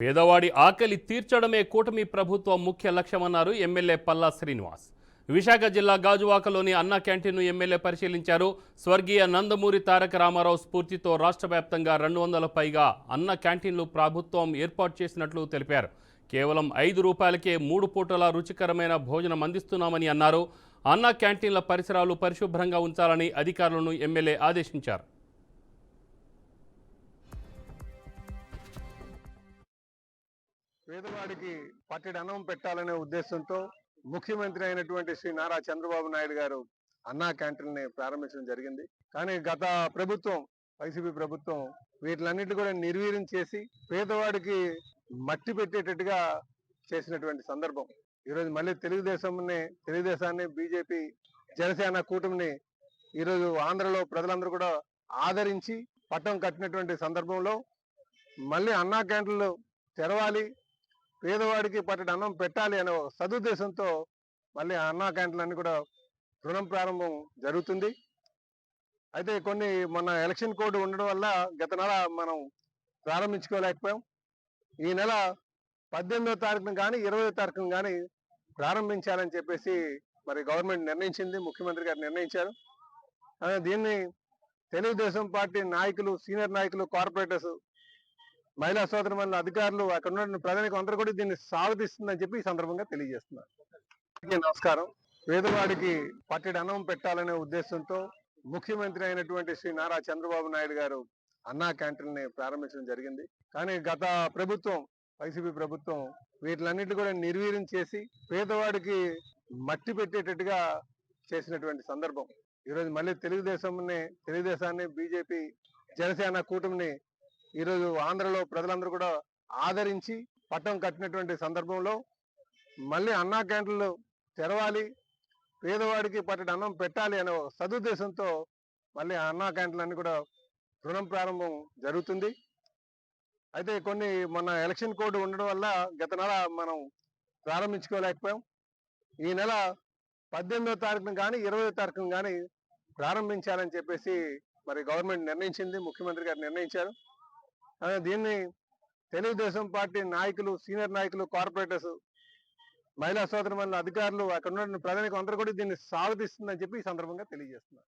పేదవాడి ఆకలి తీర్చడమే కూటమి ప్రభుత్వం ముఖ్య లక్ష్యమన్నారు ఎమ్మెల్యే పల్లా శ్రీనివాస్. విశాఖ జిల్లా గాజువాకలోని అన్న క్యాంటీన్ను ఎమ్మెల్యే పరిశీలించారు. స్వర్గీయ నందమూరి తారక రామారావు స్ఫూర్తితో రాష్ట్ర వ్యాప్తంగా రెండు వందల పైగా అన్న క్యాంటీన్లు ప్రభుత్వం ఏర్పాటు చేసినట్లు తెలిపారు. కేవలం ఐదు రూపాయలకే మూడు పూటల రుచికరమైన భోజనం అందిస్తున్నామని అన్నారు. అన్న క్యాంటీన్ల పరిసరాలు పరిశుభ్రంగా ఉంచాలని అధికారులను ఎమ్మెల్యే ఆదేశించారు. పేదవాడికి పట్టెడు అన్నం పెట్టాలనే ఉద్దేశంతో ముఖ్యమంత్రి అయినటువంటి శ్రీ నారా చంద్రబాబు నాయుడు గారు అన్నా క్యాంటీన్ని ప్రారంభించడం జరిగింది. కానీ గత ప్రభుత్వం వైసీపీ ప్రభుత్వం వీటిలన్నిటి కూడా నిర్వీర్యం చేసి పేదవాడికి మట్టి పెట్టేటట్టుగా చేసినటువంటి సందర్భం. ఈరోజు మళ్ళీ తెలుగుదేశంని తెలుగుదేశాన్ని బీజేపీ జనసేన కూటమిని ఈరోజు ఆంధ్రలో ప్రజలందరూ కూడా ఆదరించి పట్టం కట్టినటువంటి సందర్భంలో మళ్ళీ అన్నా క్యాంటీన్లు తెరవాలి. పేదవాడికి పట్టడి అన్నం పెట్టాలి అనే సదుద్దేశంతో మళ్ళీ అన్నా క్యాంటీన్లు కూడా రుణం ప్రారంభం జరుగుతుంది. అయితే కొన్ని మన ఎలక్షన్ కోడ్ ఉండడం వల్ల గత నెల మనం ప్రారంభించుకోలేకపోయాం. ఈ నెల పద్దెనిమిదో తారీఖున కానీ ఇరవై తారీఖున కానీ ప్రారంభించాలని చెప్పేసి మరి గవర్నమెంట్ నిర్ణయించింది ముఖ్యమంత్రి గారు నిర్ణయించారు. దీన్ని తెలుగుదేశం పార్టీ నాయకులు సీనియర్ నాయకులు కార్పొరేటర్స్ మహిళా సోదరు మన అధికారులు అక్కడ ఉన్న ప్రజలకు అందరూ కూడా దీన్ని స్వాగతిస్తుందని చెప్పి ఈ సందర్భంగా తెలియజేస్తున్నారు. నమస్కారం. పేదవాడికి పట్టెడు అన్నం పెట్టాలనే ఉద్దేశంతో ముఖ్యమంత్రి అయినటువంటి శ్రీ నారా చంద్రబాబు నాయుడు గారు అన్నా క్యాంటీన్ని ప్రారంభించడం జరిగింది. కానీ గత ప్రభుత్వం వైసీపీ ప్రభుత్వం వీటిలన్నిటి కూడా నిర్వీర్యం చేసి పేదవాడికి మట్టి పెట్టేటట్టుగా చేసినటువంటి సందర్భం. ఈరోజు మళ్ళీ తెలుగుదేశంని తెలుగుదేశాన్ని బీజేపీ జనసేన కూటమిని ఈరోజు ఆంధ్రలో ప్రజలందరూ కూడా ఆదరించి పట్టం కట్టినటువంటి సందర్భంలో మళ్ళీ అన్నా క్యాంటీన్లు తెరవాలి పేదవాడికి పట్టడి అన్నం పెట్టాలి అనే సదుద్దేశంతో మళ్ళీ అన్నా క్యాంటీన్లు అన్ని కూడా రుణం ప్రారంభం జరుగుతుంది. అయితే కొన్ని మన ఎలక్షన్ కోడ్ ఉండడం వల్ల గత నెల మనం ప్రారంభించుకోలేకపోయాం. ఈ నెల పద్దెనిమిదో తారీఖున కానీ ఇరవై తారీఖున కానీ ప్రారంభించాలని చెప్పేసి మరి గవర్నమెంట్ నిర్ణయించింది ముఖ్యమంత్రి గారు నిర్ణయించారు. దీన్ని తెలుగుదేశం పార్టీ నాయకులు సీనియర్ నాయకులు కార్పొరేటర్స్ మహిళా సోదరు అధికారులు అక్కడ ఉన్న ప్రజలకు అందరూ కూడా దీన్ని స్వాగతిస్తుందని చెప్పి ఈ సందర్భంగా తెలియజేస్తున్నారు.